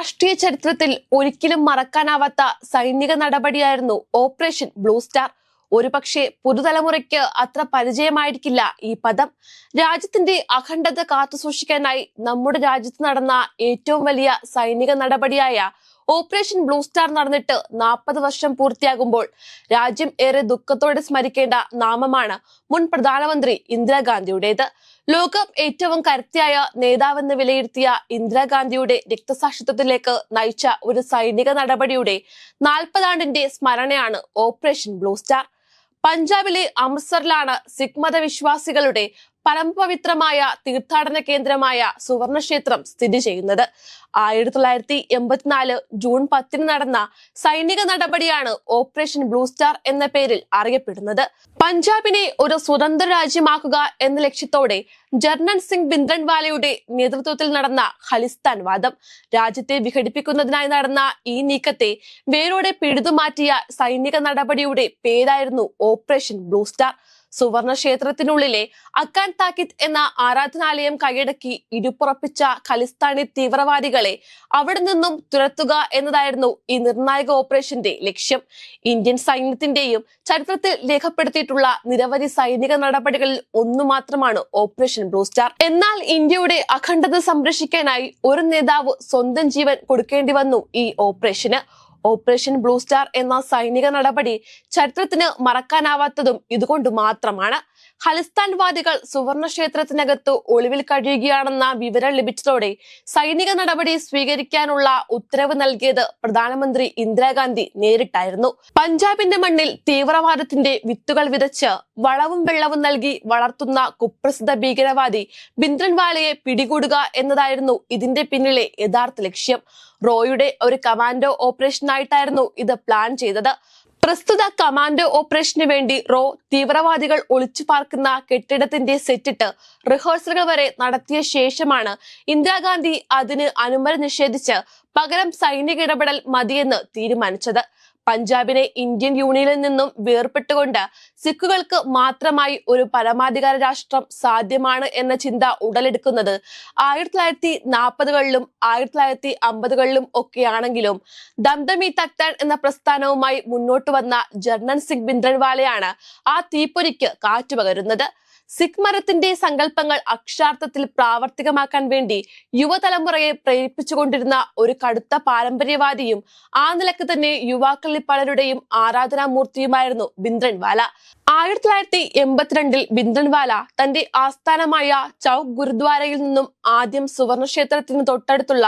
രാഷ്ട്രീയ ചരിത്രത്തിൽ ഒരിക്കലും മറക്കാനാവാത്ത സൈനിക നടപടിയായിരുന്നു ഓപ്പറേഷൻ ബ്ലൂ സ്റ്റാർ. ഒരുപക്ഷെ പുതുതലമുറയ്ക്ക് അത്ര പരിചയമായിരിക്കില്ല ഈ പദം. രാജ്യത്തിന്റെ അഖണ്ഡത കാത്തുസൂക്ഷിക്കാനായി നമ്മുടെ രാജ്യത്ത് നടന്ന ഏറ്റവും വലിയ സൈനിക നടപടിയായ ഓപ്പറേഷൻ ബ്ലൂ സ്റ്റാർ നടന്നിട്ട് നാൽപ്പത് വർഷം പൂർത്തിയാകുമ്പോൾ രാജ്യം ഏറെ ദുഃഖത്തോടെ സ്മരിക്കേണ്ട നാമമാണ് മുൻ പ്രധാനമന്ത്രി ഇന്ദിരാഗാന്ധിയുടേത്. ലോകം ഏറ്റവും കരുത്തിയായ നേതാവെന്ന് വിലയിരുത്തിയ ഇന്ദിരാഗാന്ധിയുടെ രക്തസാക്ഷിത്വത്തിലേക്ക് നയിച്ച ഒരു സൈനിക നടപടിയുടെ നാൽപ്പതാണ്ടിന്റെ സ്മരണയാണ് ഓപ്പറേഷൻ ബ്ലൂ സ്റ്റാർ. പഞ്ചാബിലെ അമൃത്സറിലാണ് സിഖ് മത വിശ്വാസികളുടെ പരമപവിത്രമായ തീർത്ഥാടന കേന്ദ്രമായ സുവർണക്ഷേത്രം സ്ഥിതി ചെയ്യുന്നത്. ആയിരത്തി തൊള്ളായിരത്തി എൺപത്തിനാല് ജൂൺ പത്തിന് നടന്ന സൈനിക നടപടിയാണ് ഓപ്പറേഷൻ ബ്ലൂ സ്റ്റാർ എന്ന പേരിൽ അറിയപ്പെടുന്നത്. പഞ്ചാബിനെ ഒരു സ്വതന്ത്ര രാജ്യമാക്കുക എന്ന ലക്ഷ്യത്തോടെ ജർണൻ സിംഗ് ബിന്ദ്രൻവാലയുടെ നേതൃത്വത്തിൽ നടന്ന ഖലിസ്ഥാൻ വാദം. രാജ്യത്തെ വിഘടിപ്പിക്കുന്നതിനായി നടന്ന ഈ നീക്കത്തെ വേരോടെ പിഴുതുമാറ്റിയ സൈനിക നടപടിയുടെ പേരായിരുന്നു ഓപ്പറേഷൻ ബ്ലൂ സ്റ്റാർ. സുവർണ ക്ഷേത്രത്തിനുള്ളിലെ അക്കാൻ താക്കിത് എന്ന ആരാധനാലയം കൈയടക്കി ഇരുപ്പുറപ്പിച്ച ഖലിസ്ഥാനി തീവ്രവാദികളെ അവിടെ നിന്നും തുരത്തുക എന്നതായിരുന്നു ഈ നിർണായക ഓപ്പറേഷന്റെ ലക്ഷ്യം. ഇന്ത്യൻ സൈന്യത്തിന്റെയും ചരിത്രത്തിൽ രേഖപ്പെടുത്തിയിട്ടുള്ള നിരവധി സൈനിക നടപടികളിൽ ഒന്നു മാത്രമാണ് ഓപ്പറേഷൻ ബ്ലൂ സ്റ്റാർ എന്നാൽ ഇന്ത്യയുടെ അഖണ്ഡത സംരക്ഷിക്കാനായി ഒരു നേതാവ് സ്വന്തം ജീവൻ കൊടുക്കേണ്ടി വന്നു ഈ ഓപ്പറേഷന്. ഓപ്പറേഷൻ ബ്ലൂ സ്റ്റാർ എന്ന സൈനിക നടപടി ചരിത്രത്തിന് മറക്കാനാവാത്തതും ഇതുകൊണ്ട് മാത്രമാണ്. ഖലിസ്ഥാൻവാദികൾ സുവർണ ക്ഷേത്രത്തിനകത്ത് ഒളിവിൽ കഴിയുകയാണെന്ന വിവരം ലഭിച്ചതോടെ സൈനിക നടപടി സ്വീകരിക്കാനുള്ള ഉത്തരവ് നൽകിയത് പ്രധാനമന്ത്രി ഇന്ദിരാഗാന്ധി നേരിട്ടായിരുന്നു. പഞ്ചാബിന്റെ മണ്ണിൽ തീവ്രവാദത്തിന്റെ വിത്തുകൾ വിതച്ച് വളവും വെള്ളവും നൽകി വളർത്തുന്ന കുപ്രസിദ്ധ ഭീകരവാദി ബിന്ദ്രൻവാലയെ പിടികൂടുക എന്നതായിരുന്നു ഇതിന്റെ പിന്നിലെ യഥാർത്ഥ ലക്ഷ്യം. റോയുടെ ഒരു കമാൻഡോ ഓപ്പറേഷനായിട്ടായിരുന്നു ഇത് പ്ലാൻ ചെയ്തത്. പ്രസ്തുത കമാൻഡോ ഓപ്പറേഷന് വേണ്ടി റോ തീവ്രവാദികൾ ഒളിച്ചു പാർക്കുന്ന കെട്ടിടത്തിന്റെ സെറ്റിട്ട് റിഹേഴ്സലുകൾ വരെ നടത്തിയ ശേഷമാണ് ഇന്ദിരാഗാന്ധി അതിന് അനുമതി നിഷേധിച്ച് പകരം സൈനിക ഇടപെടൽ മതിയെന്ന് തീരുമാനിച്ചത്. പഞ്ചാബിനെ ഇന്ത്യൻ യൂണിയനിൽ നിന്നും വേർപെട്ടുകൊണ്ട് സിഖുകൾക്ക് മാത്രമായി ഒരു പരമാധികാര രാഷ്ട്രം സാധ്യമാണ് എന്ന ചിന്ത ഉടലെടുക്കുന്നത്. ആയിരത്തി തൊള്ളായിരത്തി നാൽപ്പതുകളിലും ആയിരത്തി തൊള്ളായിരത്തി അമ്പതുകളിലും ഒക്കെയാണെങ്കിലും ദംദമി തക്താൻ എന്ന പ്രസ്ഥാനവുമായി മുന്നോട്ട് വന്ന ജർണൻ സിംഗ് ബിന്ദ്രൻവാലയാണ് ആ തീപ്പൊരിക്ക് കാറ്റുപകരുന്നത്. സിഖ് മരത്തിന്റെ സങ്കല്പങ്ങൾ അക്ഷരാർത്ഥത്തിൽ പ്രാവർത്തികമാക്കാൻ വേണ്ടി യുവതലമുറയെ പ്രേരിപ്പിച്ചുകൊണ്ടിരുന്ന ഒരു കടുത്ത പാരമ്പര്യവാദിയും ആ നിലയ്ക്ക് തന്നെ യുവാക്കളിൽ പലരുടെയും ആരാധനാമൂർത്തിയുമായിരുന്നു ബിന്ദ്രൻവാല. ആയിരത്തി തൊള്ളായിരത്തി എൺപത്തിരണ്ടിൽ ബിന്ദൻവാല തന്റെ ആസ്ഥാനമായ ചൌക്ക് ഗുരുദ്വാരയിൽ നിന്നും ആദ്യം സുവർണ ക്ഷേത്രത്തിന് തൊട്ടടുത്തുള്ള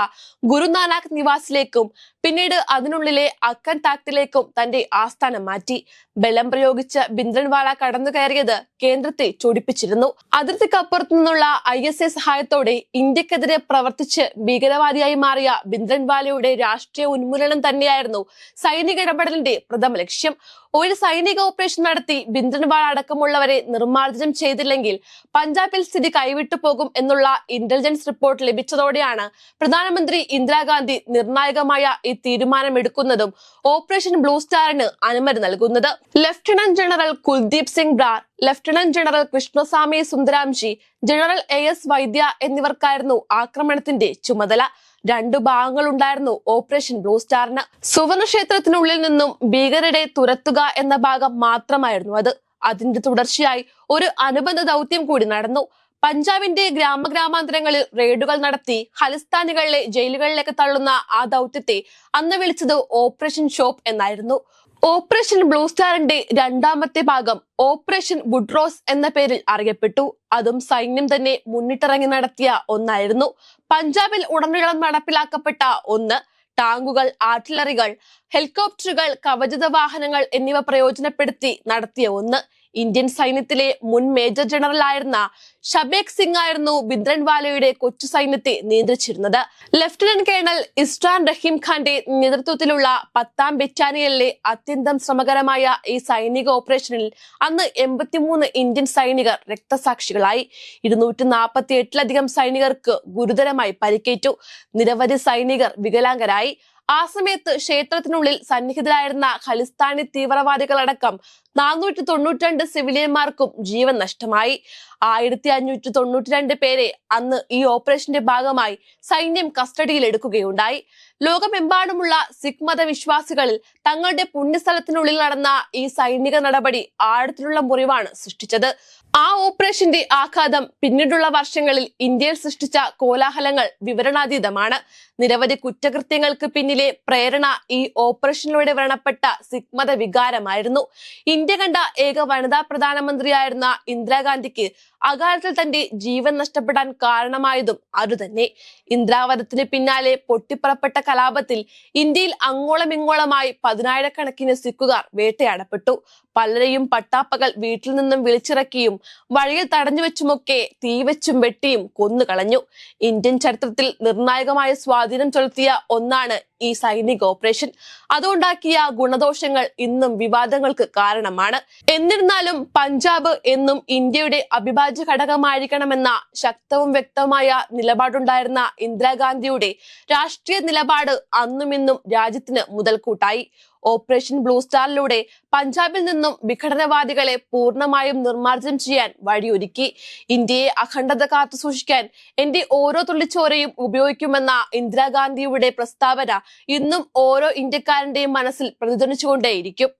ഗുരുനാനാക്ക് നിവാസിലേക്കും പിന്നീട് അതിനുള്ളിലെ അക്കൻ താക്തിലേക്കും തന്റെ ആസ്ഥാനം മാറ്റി. ബലം പ്രയോഗിച്ച് ബിന്ദൻവാല കടന്നു കയറിയത് കേന്ദ്രത്തെ ചൊടിപ്പിച്ചിരുന്നു. അതിർത്തിക്കപ്പുറത്തു നിന്നുള്ള ഐ എസ് എ സഹായത്തോടെ ഇന്ത്യക്കെതിരെ പ്രവർത്തിച്ച് ഭീകരവാദിയായി മാറിയ ബിന്ദൻവാലയുടെ രാഷ്ട്രീയ ഉന്മൂലനം തന്നെയായിരുന്നു സൈനിക ഇടപെടലിന്റെ പ്രഥമ ലക്ഷ്യം. ഒരു സൈനിക ഓപ്പറേഷൻ നടത്തി ബിന്ദൻവാൾ അടക്കമുള്ളവരെ നിർമ്മാർജനം ചെയ്തില്ലെങ്കിൽ പഞ്ചാബിൽ സ്ഥിതി കൈവിട്ടു പോകും എന്നുള്ള ഇന്റലിജൻസ് റിപ്പോർട്ട് ലഭിച്ചതോടെയാണ് പ്രധാനമന്ത്രി ഇന്ദിരാഗാന്ധി നിർണായകമായ ഈ തീരുമാനമെടുക്കുന്നതും ഓപ്പറേഷൻ ബ്ലൂ സ്റ്റാറിന് അനുമതി നൽകുന്നത്. Lieutenant general Kuldeep Singh Brar lieutenant general Krishnaswamy Sundaramji general A S Vaidya എന്നിവർക്കായിരുന്നു ആക്രമണത്തിന്റെ ചുമതല. രണ്ടു ഭാഗങ്ങളുണ്ടായിരുന്നു. ഓപ്പറേഷൻ ബ്ലൂ സ്റ്റാറിന് സുവർണ ക്ഷേത്രത്തിനുള്ളിൽ നിന്നും ഭീകരരെ തുരത്തുക എന്ന ഭാഗം മാത്രമായിരുന്നു അത്. അതിന്റെ തുടർച്ചയായി ഒരു അനുബന്ധ ദൗത്യം കൂടി നടന്നു. പഞ്ചാബിന്റെ ഗ്രാമഗ്രാമാന്തരങ്ങളിൽ റെയ്ഡുകൾ നടത്തി. ഖലിസ്ഥാനികളിലെ ജയിലുകളിലേക്ക് തള്ളുന്ന ആ ദൗത്യത്തെ അന്ന് വിളിച്ചത് ഓപ്പറേഷൻ ഷോപ്പ് എന്നായിരുന്നു. ഓപ്പറേഷൻ ബ്ലൂ സ്റ്റാറിന്റെ രണ്ടാമത്തെ ഭാഗം ഓപ്പറേഷൻ വുഡ്രോസ് എന്ന പേരിൽ അറിയപ്പെട്ടു. അതും സൈന്യം തന്നെ മുന്നിട്ടിറങ്ങി നടത്തിയ ഒന്നായിരുന്നു. പഞ്ചാബിൽ ഉടനീളം നടപ്പിലാക്കപ്പെട്ട ഒന്ന് ടാങ്കുകൾ ആർട്ടിലറികൾ ഹെലികോപ്റ്ററുകൾ കവചിത വാഹനങ്ങൾ എന്നിവ പ്രയോജനപ്പെടുത്തി നടത്തിയ ഒന്ന്. ഇന്ത്യൻ സൈന്യത്തിലെ മുൻ മേജർ ജനറൽ ആയിരുന്ന ഷബേക് സിംഗ് ആയിരുന്നു ബിന്ദ്രൻവാലയുടെ കൊച്ചു സൈന്യത്തെ നിയന്ത്രിച്ചിരുന്നത്. ലഫ്റ്റനന്റ് കേണൽ ഇസ്രാൻ റഹീം ഖാന്റെ നേതൃത്വത്തിലുള്ള പത്താം ബറ്റാലിയനിലെ അത്യന്തം ശ്രമകരമായ ഈ സൈനിക ഓപ്പറേഷനിൽ അന്ന് എൺപത്തിമൂന്ന് ഇന്ത്യൻ സൈനികർ രക്തസാക്ഷികളായി. ഇരുന്നൂറ്റി നാൽപ്പത്തി എട്ടിലധികം സൈനികർക്ക് ഗുരുതരമായി പരിക്കേറ്റു. നിരവധി സൈനികർ വികലാംഗരായി. ആ സമയത്ത് ക്ഷേത്രത്തിനുള്ളിൽ സന്നിഹിതരായിരുന്ന ഖലിസ്ഥാനി തീവ്രവാദികളടക്കം നാനൂറ്റി തൊണ്ണൂറ്റിരണ്ട് സിവിലിയന്മാർക്കും ജീവൻ നഷ്ടമായി. ആയിരത്തി അഞ്ഞൂറ്റി തൊണ്ണൂറ്റിരണ്ട് പേരെ അന്ന് ഈ ഓപ്പറേഷന്റെ ഭാഗമായി സൈന്യം കസ്റ്റഡിയിൽ എടുക്കുകയുണ്ടായി ലോകമെമ്പാടുമുള്ള സിഖ് മതവിശ്വാസികളിൽ തങ്ങളുടെ പുണ്യസ്ഥലത്തിനുള്ളിൽ നടന്ന ഈ സൈനിക നടപടി ആഴത്തിലുള്ള മുറിവാണ് സൃഷ്ടിച്ചത്. ആ ഓപ്പറേഷന്റെ ആഘാതം പിന്നീടുള്ള വർഷങ്ങളിൽ ഇന്ത്യയിൽ സൃഷ്ടിച്ച കോലാഹലങ്ങൾ വിവരണാതീതമാണ്. നിരവധി കുറ്റകൃത്യങ്ങൾക്ക് പിന്നിലെ പ്രേരണ ഈ ഓപ്പറേഷനിലൂടെ വ്രണപ്പെട്ട സിഗ്മത വികാരമായിരുന്നു. ഇന്ത്യ കണ്ട ഏക വനിതാ പ്രധാനമന്ത്രിയായിരുന്ന ഇന്ദിരാഗാന്ധിക്ക് അകാലത്തിൽ തന്റെ ജീവൻ നഷ്ടപ്പെടാൻ കാരണമായതും അതുതന്നെ. ഇന്ദ്രാവതത്തിന് പിന്നാലെ പൊട്ടിപ്പുറപ്പെട്ട കലാപത്തിൽ ഇന്ത്യയിൽ അങ്ങോളം ഇങ്ങോളമായി പതിനായിരക്കണക്കിന് സിഖുകാർ വേട്ടയാടപ്പെട്ടു. പലരെയും പട്ടാപ്പകൽ വീട്ടിൽ നിന്നും വിളിച്ചിറക്കിയും വഴിയിൽ തടഞ്ഞു വെച്ചുമൊക്കെ തീവെച്ചും വെട്ടിയും കൊന്നുകളഞ്ഞു. ഇന്ത്യൻ ചരിത്രത്തിൽ നിർണായകമായ സ്വാധീനം ചെലുത്തിയ ഒന്നാണ് ഈ സൈനിക ഓപ്പറേഷൻ. അതുണ്ടാക്കിയ ഗുണദോഷങ്ങൾ ഇന്നും വിവാദങ്ങൾക്ക് കാരണമാണ്. എന്നിരുന്നാലും പഞ്ചാബ് എന്നും ഇന്ത്യയുടെ അവിഭാജ്യ ഘടകമായിരിക്കണമെന്ന ശക്തവും വ്യക്തവുമായ നിലപാടുണ്ടായിരുന്ന ഇന്ദിരാഗാന്ധിയുടെ രാഷ്ട്രീയ നിലപാട് അന്നും ഇന്നും രാജ്യത്തിന് മുതൽക്കൂട്ടായി. ഓപ്പറേഷൻ ബ്ലൂ സ്റ്റാറിലൂടെ പഞ്ചാബിൽ നിന്നും വിഘടനവാദികളെ പൂർണമായും നിർമ്മാർജനം ചെയ്യാൻ വഴിയൊരുക്കി. ഇന്ത്യയെ അഖണ്ഡത കാത്തു സൂക്ഷിക്കാൻ എന്റെ ഓരോ തുള്ളിച്ചോരയും ഉപയോഗിക്കുമെന്ന ഇന്ദിരാഗാന്ധിയുടെ പ്രസ്താവന ഇന്നും ഓരോ ഇന്ത്യക്കാരന്റെയും മനസ്സിൽ പ്രതിധ്വനിച്ചുകൊണ്ടേയിരിക്കും.